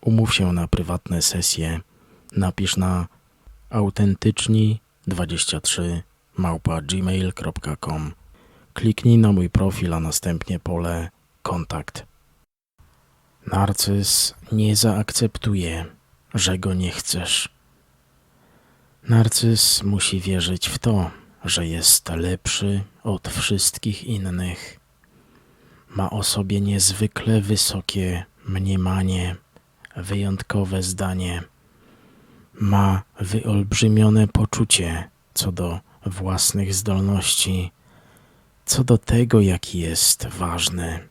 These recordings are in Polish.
Umów się na prywatne sesje. Napisz na autentyczni23 małpa gmail.com. Kliknij na mój profil, a następnie pole kontakt. Narcyz nie zaakceptuje, że go nie chcesz. Narcyz musi wierzyć w to, że jest lepszy od wszystkich innych. Ma o sobie niezwykle wysokie mniemanie, wyjątkowe zdanie. Ma wyolbrzymione poczucie co do własnych zdolności, co do tego, jaki jest ważny.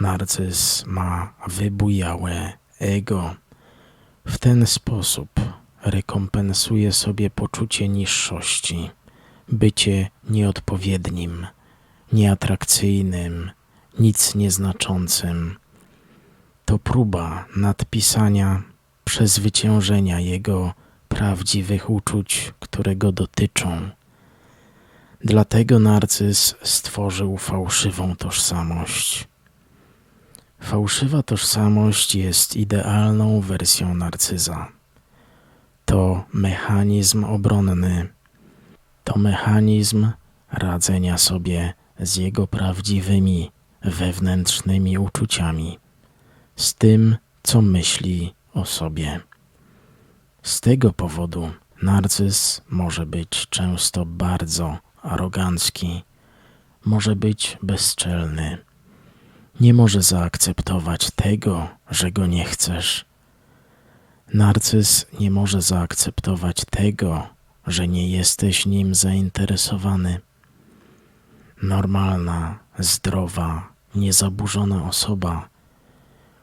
Narcyz ma wybujałe ego. W ten sposób rekompensuje sobie poczucie niższości, bycie nieodpowiednim, nieatrakcyjnym, nic nieznaczącym. To próba nadpisania, przezwyciężenia jego prawdziwych uczuć, które go dotyczą. Dlatego narcyz stworzył fałszywą tożsamość. Fałszywa tożsamość jest idealną wersją narcyza. To mechanizm obronny. To mechanizm radzenia sobie z jego prawdziwymi, wewnętrznymi uczuciami, z tym, co myśli o sobie. Z tego powodu narcyz może być często bardzo arogancki, może być bezczelny nie może zaakceptować tego, że go nie chcesz. Narcyz nie może zaakceptować tego, że nie jesteś nim zainteresowany. Normalna, zdrowa, niezaburzona osoba,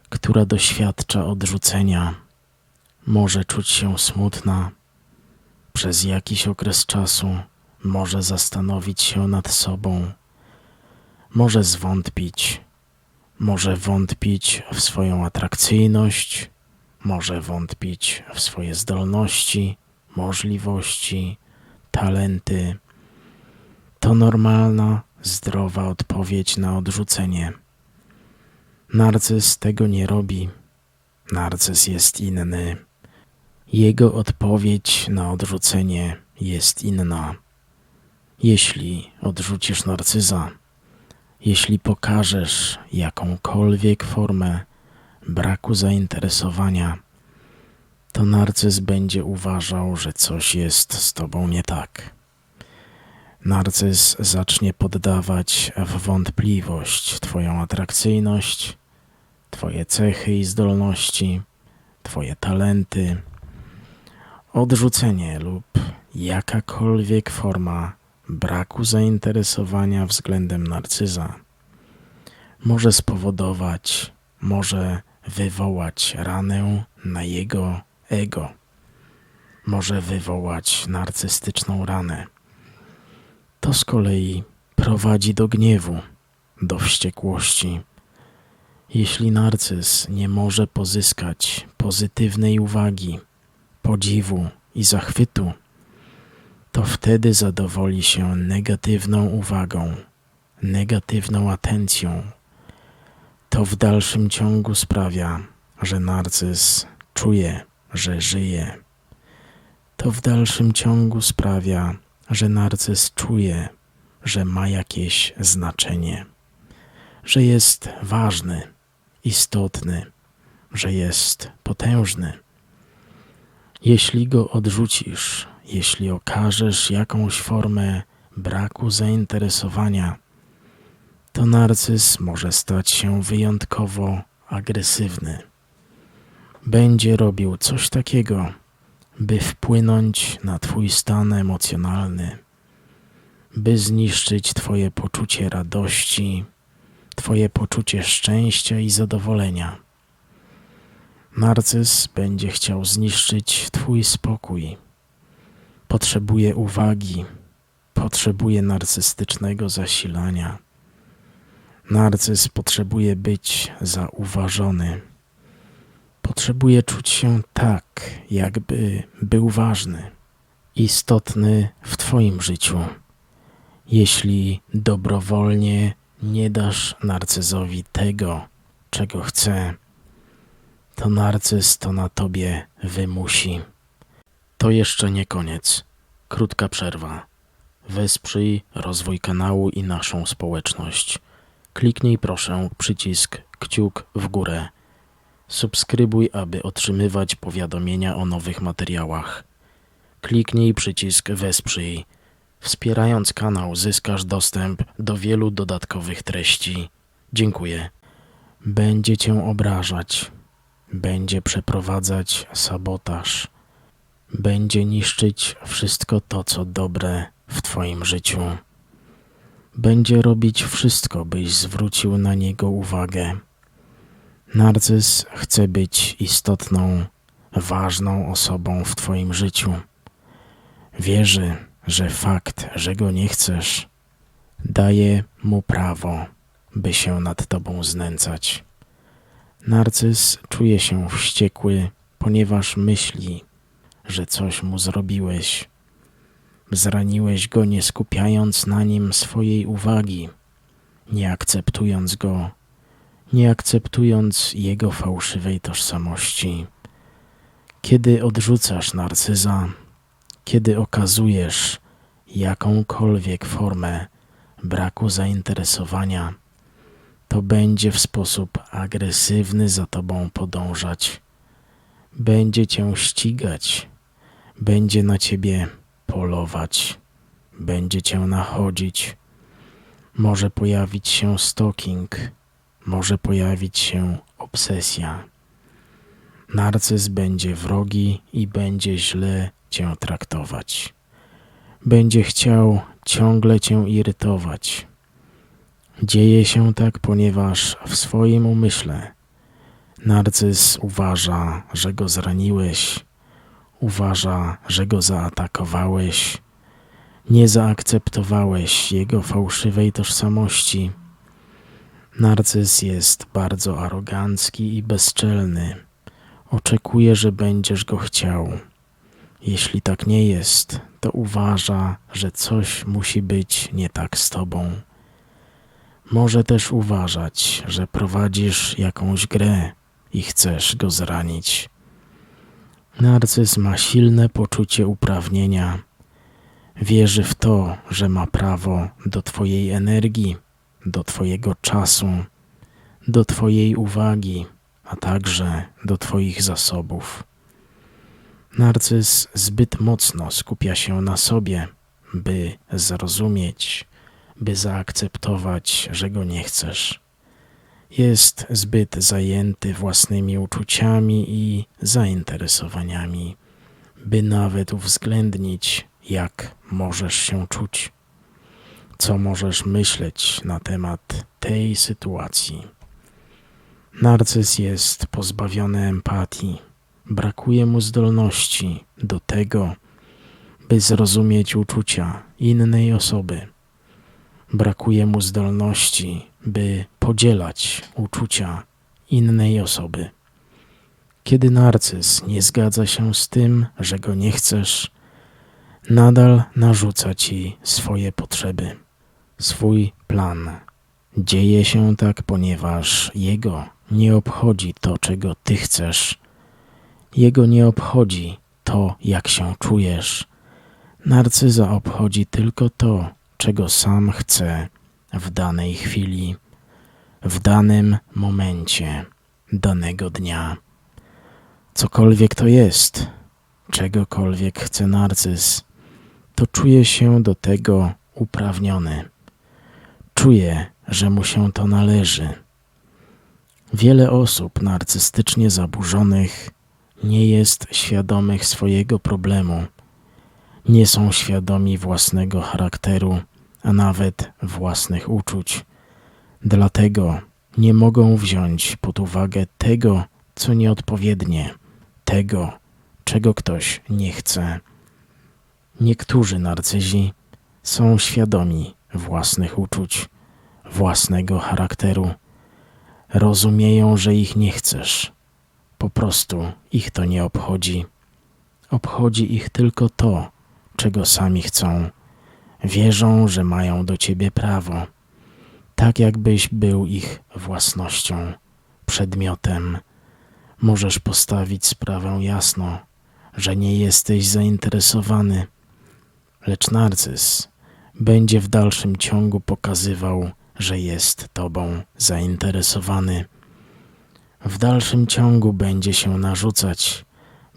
która doświadcza odrzucenia, może czuć się smutna. Przez jakiś okres czasu może zastanowić się nad sobą, może zwątpić, może wątpić w swoją atrakcyjność, może wątpić w swoje zdolności, możliwości, talenty. To normalna, zdrowa odpowiedź na odrzucenie. Narcyz tego nie robi. Narcyz jest inny. Jego odpowiedź na odrzucenie jest inna. Jeśli odrzucisz narcyza, jeśli pokażesz jakąkolwiek formę braku zainteresowania, to narcyz będzie uważał, że coś jest z tobą nie tak. Narcyz zacznie poddawać w wątpliwość Twoją atrakcyjność, Twoje cechy i zdolności, Twoje talenty. Odrzucenie lub jakakolwiek forma braku zainteresowania względem narcyza może spowodować, może wywołać ranę na jego ego, może wywołać narcystyczną ranę. To z kolei prowadzi do gniewu, do wściekłości. Jeśli narcyz nie może pozyskać pozytywnej uwagi, podziwu i zachwytu, to wtedy zadowoli się negatywną uwagą, negatywną atencją. To w dalszym ciągu sprawia, że narcyz czuje, że żyje. To w dalszym ciągu sprawia, że narcyz czuje, że ma jakieś znaczenie, że jest ważny, istotny, że jest potężny. Jeśli go odrzucisz, jeśli okażesz jakąś formę braku zainteresowania, to narcyz może stać się wyjątkowo agresywny. Będzie robił coś takiego, by wpłynąć na Twój stan emocjonalny, by zniszczyć Twoje poczucie radości, Twoje poczucie szczęścia i zadowolenia. Narcyz będzie chciał zniszczyć Twój spokój. Potrzebuje uwagi, potrzebuje narcystycznego zasilania. Narcyz potrzebuje być zauważony. Potrzebuje czuć się tak, jakby był ważny, istotny w Twoim życiu. Jeśli dobrowolnie nie dasz narcyzowi tego, czego chce, to narcyz to na tobie wymusi. To jeszcze nie koniec. Krótka przerwa. Wesprzyj rozwój kanału i naszą społeczność. Kliknij proszę przycisk kciuk w górę. Subskrybuj, aby otrzymywać powiadomienia o nowych materiałach. Kliknij przycisk Wesprzyj. Wspierając kanał zyskasz dostęp do wielu dodatkowych treści. Dziękuję. Będzie cię obrażać, będzie przeprowadzać sabotaż, będzie niszczyć wszystko to, co dobre w Twoim życiu. Będzie robić wszystko, byś zwrócił na niego uwagę. Narcyz chce być istotną, ważną osobą w Twoim życiu. Wierzy, że fakt, że go nie chcesz, daje mu prawo, by się nad Tobą znęcać. Narcyz czuje się wściekły, ponieważ myśli, że coś mu zrobiłeś. Zraniłeś go, nie skupiając na nim swojej uwagi, nie akceptując go, nie akceptując jego fałszywej tożsamości. Kiedy odrzucasz narcyza, kiedy okazujesz jakąkolwiek formę braku zainteresowania, to będzie w sposób agresywny za tobą podążać. Będzie cię ścigać, będzie na ciebie polować, będzie cię nachodzić. Może pojawić się stalking, może pojawić się obsesja. Narcyz będzie wrogi i będzie źle cię traktować. Będzie chciał ciągle cię irytować Dzieje się tak, ponieważ w swoim umyśle narcyz uważa, że go zraniłeś, uważa, że go zaatakowałeś, nie zaakceptowałeś jego fałszywej tożsamości. Narcyz jest bardzo arogancki i bezczelny. Oczekuje, że będziesz go chciał. Jeśli tak nie jest, to uważa, że coś musi być nie tak z tobą. Może też uważać, że prowadzisz jakąś grę i chcesz go zranić. Narcyz ma silne poczucie uprawnienia. Wierzy w to, że ma prawo do Twojej energii, do Twojego czasu, do Twojej uwagi, a także do Twoich zasobów. Narcyz zbyt mocno skupia się na sobie, by zrozumieć, by zaakceptować, że go nie chcesz. Jest zbyt zajęty własnymi uczuciami i zainteresowaniami, by nawet uwzględnić, jak możesz się czuć, co możesz myśleć na temat tej sytuacji. Narcyz jest pozbawiony empatii, brakuje mu zdolności do tego, by zrozumieć uczucia innej osoby brakuje mu zdolności, by podzielać uczucia innej osoby. Kiedy narcyz nie zgadza się z tym, że go nie chcesz, nadal narzuca ci swoje potrzeby, swój plan. Dzieje się tak, ponieważ jego nie obchodzi to, czego ty chcesz. Jego nie obchodzi to, jak się czujesz. Narcyza obchodzi tylko to, czego sam chce w danej chwili, w danym momencie, danego dnia. Cokolwiek to jest, czegokolwiek chce narcyz, to czuje się do tego uprawniony. Czuje, że mu się to należy. Wiele osób narcystycznie zaburzonych nie jest świadomych swojego problemu nie są świadomi własnego charakteru, a nawet własnych uczuć. Dlatego nie mogą wziąć pod uwagę tego, co nieodpowiednie, tego, czego ktoś nie chce. Niektórzy narcyzi są świadomi własnych uczuć, własnego charakteru. Rozumieją, że ich nie chcesz. Po prostu ich to nie obchodzi. Obchodzi ich tylko to, czego sami chcą. Wierzą, że mają do ciebie prawo, tak jakbyś był ich własnością, przedmiotem. Możesz postawić sprawę jasno, że nie jesteś zainteresowany, lecz narcyz będzie w dalszym ciągu pokazywał, że jest tobą zainteresowany. W dalszym ciągu będzie się narzucać,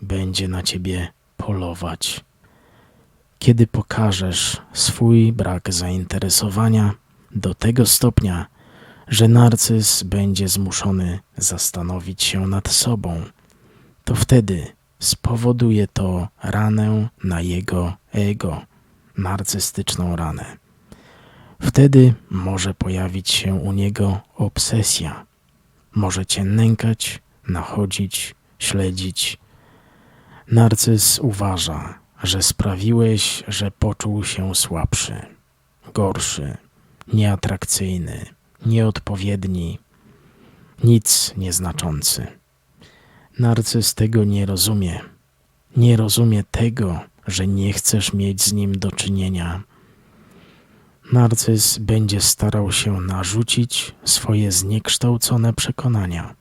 będzie na ciebie polować. Kiedy pokażesz swój brak zainteresowania do tego stopnia, że narcyz będzie zmuszony zastanowić się nad sobą, to wtedy spowoduje to ranę na jego ego, narcystyczną ranę. Wtedy może pojawić się u niego obsesja. Może cię nękać, nachodzić, śledzić. Narcyz uważa, że sprawiłeś, że poczuł się słabszy, gorszy, nieatrakcyjny, nieodpowiedni, nic nieznaczący. Narcyz tego nie rozumie. Nie rozumie tego, że nie chcesz mieć z nim do czynienia. Narcyz będzie starał się narzucić swoje zniekształcone przekonania.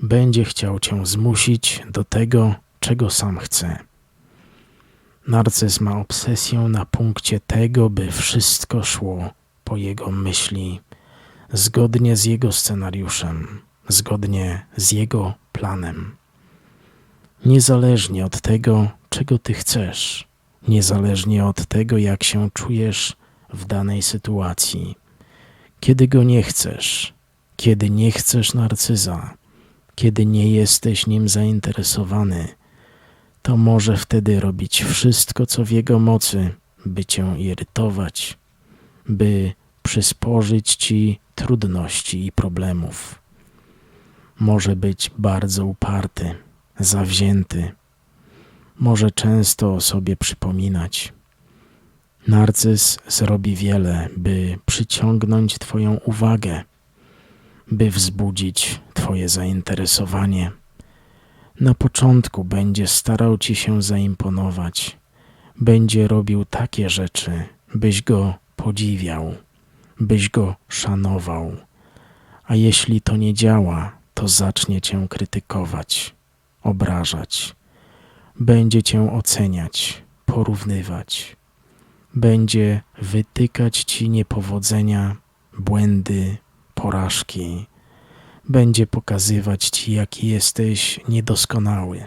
Będzie chciał cię zmusić do tego, czego sam chce. Narcyz ma obsesję na punkcie tego, by wszystko szło po jego myśli, zgodnie z jego scenariuszem, zgodnie z jego planem. Niezależnie od tego, czego ty chcesz, niezależnie od tego, jak się czujesz w danej sytuacji, kiedy go nie chcesz, kiedy nie chcesz narcyza, kiedy nie jesteś nim zainteresowany, to może wtedy robić wszystko, co w jego mocy, by cię irytować, by przysporzyć ci trudności i problemów. Może być bardzo uparty, zawzięty, może często o sobie przypominać. Narcyz zrobi wiele, by przyciągnąć Twoją uwagę, by wzbudzić Twoje zainteresowanie. Na początku będzie starał Ci się zaimponować, będzie robił takie rzeczy, byś go podziwiał, byś go szanował. A jeśli to nie działa, to zacznie Cię krytykować, obrażać, będzie Cię oceniać, porównywać, będzie wytykać Ci niepowodzenia, błędy, porażki będzie pokazywać ci, jaki jesteś niedoskonały.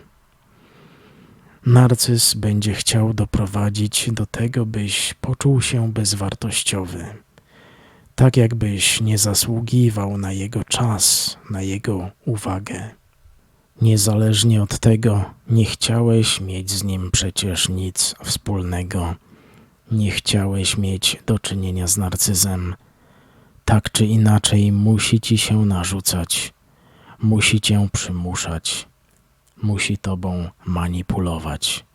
Narcyz będzie chciał doprowadzić do tego, byś poczuł się bezwartościowy, tak jakbyś nie zasługiwał na jego czas, na jego uwagę. Niezależnie od tego, nie chciałeś mieć z nim przecież nic wspólnego. Nie chciałeś mieć do czynienia z narcyzem tak czy inaczej musi ci się narzucać, musi cię przymuszać, musi tobą manipulować.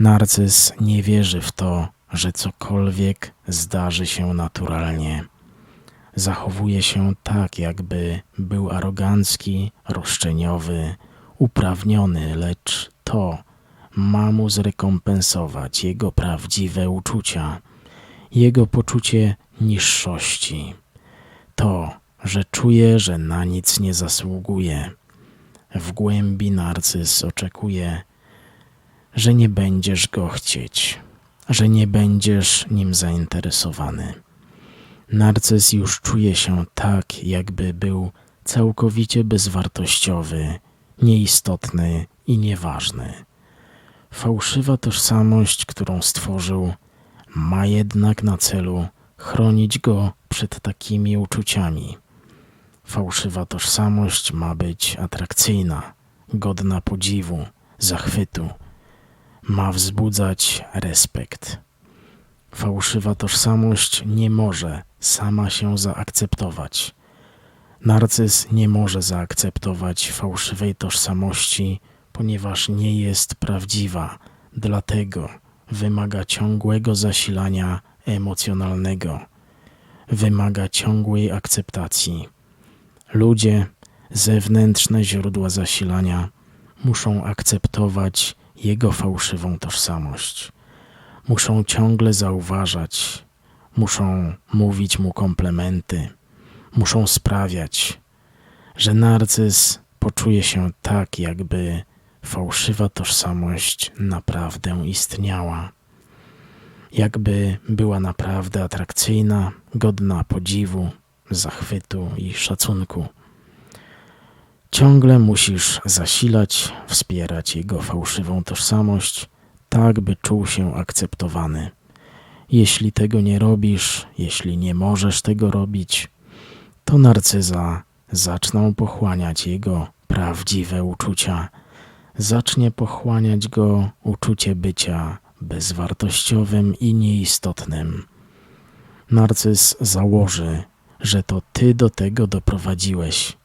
Narcyz nie wierzy w to, że cokolwiek zdarzy się naturalnie. Zachowuje się tak, jakby był arogancki, roszczeniowy, uprawniony, lecz to ma mu zrekompensować jego prawdziwe uczucia, jego poczucie niższości. To, że czuje, że na nic nie zasługuje. W głębi narcyz oczekuje, że nie będziesz go chcieć, że nie będziesz nim zainteresowany. Narcyz już czuje się tak, jakby był całkowicie bezwartościowy, nieistotny i nieważny. Fałszywa tożsamość, którą stworzył, ma jednak na celu chronić go przed takimi uczuciami. Fałszywa tożsamość ma być atrakcyjna, godna podziwu, zachwytu, ma wzbudzać respekt. Fałszywa tożsamość nie może sama się zaakceptować. Narcyz nie może zaakceptować fałszywej tożsamości, ponieważ nie jest prawdziwa, dlatego wymaga ciągłego zasilania emocjonalnego, wymaga ciągłej akceptacji. Ludzie, zewnętrzne źródła zasilania, muszą akceptować jego fałszywą tożsamość. Muszą ciągle zauważać, muszą mówić mu komplementy, muszą sprawiać, że narcyz poczuje się tak, jakby fałszywa tożsamość naprawdę istniała. Jakby była naprawdę atrakcyjna, godna podziwu, zachwytu i szacunku. Ciągle musisz zasilać, wspierać jego fałszywą tożsamość, tak by czuł się akceptowany. Jeśli tego nie robisz, jeśli nie możesz tego robić, to narcyza zaczną pochłaniać jego prawdziwe uczucia, zacznie pochłaniać go uczucie bycia bezwartościowym i nieistotnym. Narcyz założy, że to ty do tego doprowadziłeś.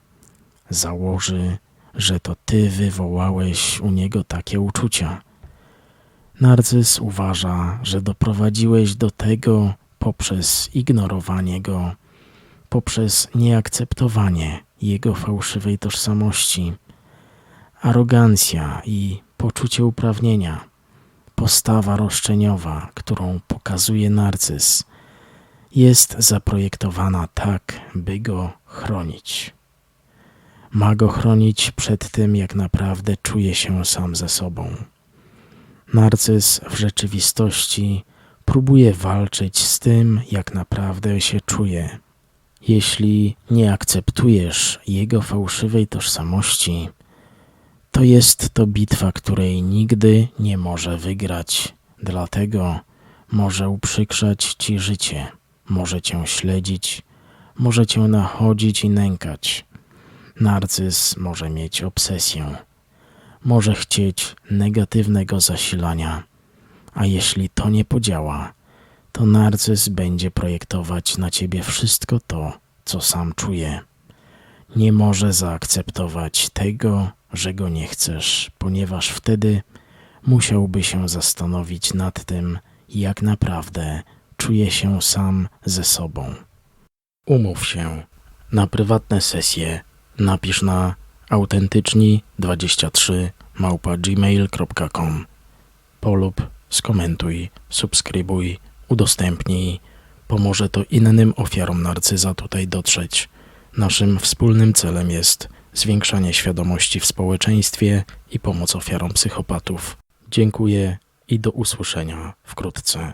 Założy, że to ty wywołałeś u niego takie uczucia. Narcyz uważa, że doprowadziłeś do tego poprzez ignorowanie go, poprzez nieakceptowanie jego fałszywej tożsamości, arogancja i poczucie uprawnienia, postawa roszczeniowa, którą pokazuje narcyz, jest zaprojektowana tak, by go chronić. Ma go chronić przed tym, jak naprawdę czuje się sam ze sobą. Narcyz w rzeczywistości próbuje walczyć z tym, jak naprawdę się czuje. Jeśli nie akceptujesz jego fałszywej tożsamości, to jest to bitwa, której nigdy nie może wygrać. Dlatego może uprzykrzać ci życie, może cię śledzić, może cię nachodzić i nękać. Narcyz może mieć obsesję, może chcieć negatywnego zasilania, a jeśli to nie podziała, to narcyz będzie projektować na ciebie wszystko to, co sam czuje. Nie może zaakceptować tego, że go nie chcesz, ponieważ wtedy musiałby się zastanowić nad tym, jak naprawdę czuje się sam ze sobą. Umów się na prywatne sesje. Napisz na autentyczni23 małpa gmail.com Polub, skomentuj, subskrybuj, udostępnij. Pomoże to innym ofiarom narcyza tutaj dotrzeć. Naszym wspólnym celem jest zwiększanie świadomości w społeczeństwie i pomoc ofiarom psychopatów. Dziękuję i do usłyszenia wkrótce.